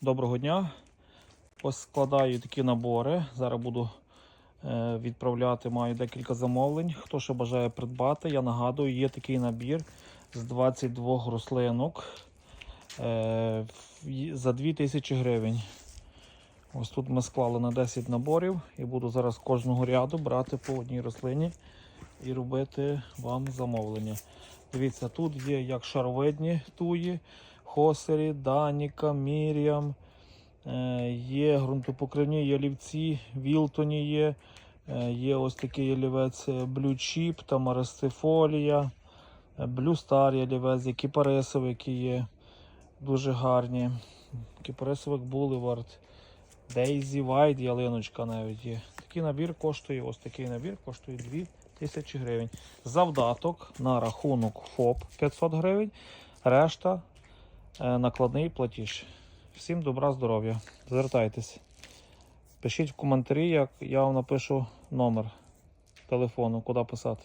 Доброго дня. Ось складаю такі набори. Зараз буду е, відправляти. Маю декілька замовлень. Хто ще бажає придбати, я нагадую, є такий набір з 22 рослинок е, за 2000 гривень. Ось тут ми склали на 10 наборів і буду зараз кожного ряду брати по одній рослині і робити вам замовлення. Дивіться, тут є як шаровидні туї, хосері, даніка, міріам, е, є ґрунтопокривні ялівці, вілтоні є, е, є ось такий ялівець блючіп, там арестифолія, блюстар ялівець, є кіпарисовики є, дуже гарні. Кіпарисовик Буливард, Дейзі Вайт, ялиночка навіть є. Такий набір коштує, ось такий набір коштує 2 тисячі гривень. Завдаток на рахунок ФОП 500 гривень, решта е, накладний платіж. Всім добра, здоров'я. Звертайтесь. Пишіть в коментарі, як я вам напишу номер телефону, куди писати.